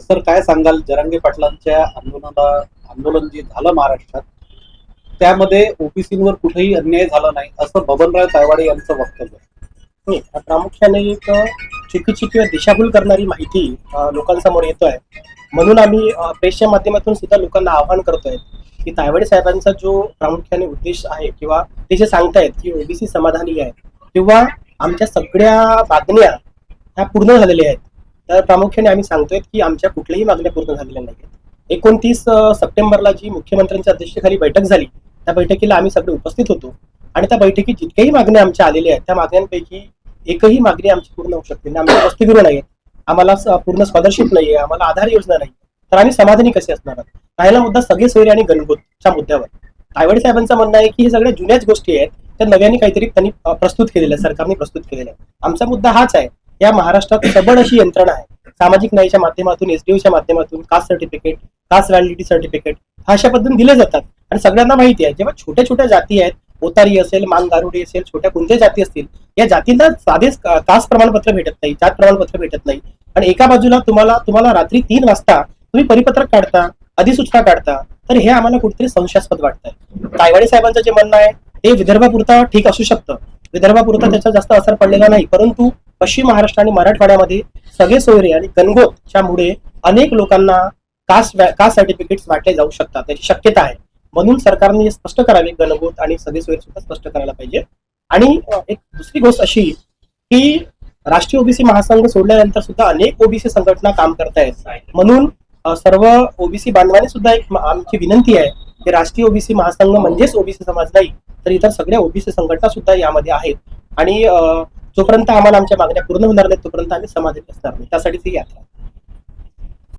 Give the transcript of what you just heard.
Sir काय सांगाल? जरांगे पाटलांच्या आंदोलनाला आंदोलन जे झालं महाराष्ट्रात त्यामध्ये ओबीसीवर कुठेही अन्याय झाला नाही असं बबनराव तायवाडे यांचं वक्तव्य हो, प्रामुख्याने एक चुकीची किंवा दिशाभूल करणारी माहिती लोकांसमोर लोकांसमोर येतोय. म्हणून आम्ही प्रेसच्या माध्यमातून सुद्धा लोकांना आवाहन करतोय की तायवाडे साहेबांचा जो प्रामुख्याने उद्देश आहे किंवा ते जे सांगतायत की ओबीसी समाधानी आहे किंवा आमच्या सगळ्या मागण्या ह्या पूर्ण झालेल्या आहेत. तर प्रामुख्याने आम्ही सांगतोय की आमच्या कुठल्याही मागण्या पूर्ण झालेल्या नाहीत एकोणतीस सप्टेंबरला जी मुख्यमंत्र्यांच्या अध्यक्षतेखाली बैठक झाली त्या बैठकीला आम्ही सगळे उपस्थित होतो. आणि त्या बैठकीत जितक्याही मागण्या आमच्या आलेल्या आहेत त्या मागण्यांपैकी एकही मागणी आमची पूर्ण होऊ शकते नाही. आमचे वसतिगृह नाही आम्हाला पूर्ण स्कॉलरशिप नाहीये आम्हाला आधार योजना नाही तर आम्ही समाधानी कसे असणार आहोत? राहिला मुद्दा सगळे सोयरे आणि गणभूतच्या मुद्द्यावर. तायवडे साहेबांचं म्हणणं आहे की हे सगळ्या जुन्याच गोष्टी आहेत त्या नव्याने काहीतरी त्यांनी प्रस्तुत केलेल्या सरकारने प्रस्तुत केलेल्या आमचा मुद्दा हाच आहे या महाराष्ट्रात सबळ अशी यंत्रणा आहे. सामाजिक न्यायाच्या माध्यमातून एसडीओच्या माध्यमातून caste certificate caste validity certificate अशा पद्धतीने दिले जातात. आणि सगळ्यांना माहिती आहे जेव्हा छोट्या छोट्या जाती आहेत ओतारी असेल मानगारुडी असेल छोट्या कोणत्या जाती असतील या जातींना साधेच कास्ट प्रमाणपत्र भेटत नाही जात प्रमाणपत्र भेटत नाही. आणि एका बाजूला तुम्हाला तुम्हाला रात्री तीन वाजता तुम्ही परिपत्रक काढता अधिसूचना काढता तर हे आम्हाला कुठेतरी संशयास्पद वाटतंय. कायवाडे साहेबांचं जे म्हणणं आहे ते विदर्भापुरता ठीक असू शकतं. विदर्भापुरता त्याचा जास्त असर पडलेला नाही परंतु पश्चिम महाराष्ट्र आणि मराठवाड्यामध्ये सगळे सोयरे आणि गणगोतच्यामुळे अनेक लोकांना कास्ट कास्ट सर्टिफिकेट्स वाटले जाऊ शकतात. त्याची शक्यता आहे. म्हणून सरकारने हे स्पष्ट करावे गणगोत आणि सगळे सोयरे सुद्धा स्पष्ट करायला पाहिजे. आणि एक दुसरी गोष्ट अशी की राष्ट्रीय ओबीसी महासंघ सोडल्यानंतर सुद्धा अनेक ओबीसी संघटना काम करतायत म्हणून सर्व ओबीसी बांधवांनी सुद्धा एक आमची विनंती आहे की राष्ट्रीय ओबीसी महासंघ म्हणजेच ओबीसी समाज नाही तर इतर सगळ्या ओबीसी संघटना सुद्धा यामध्ये आहेत. आणि जोपर्यंत आम्हाला आमच्या मागण्या पूर्ण होणार नाहीत तोपर्यंत आम्ही समाधानी असणार नाही. त्यासाठीच ही यात्रा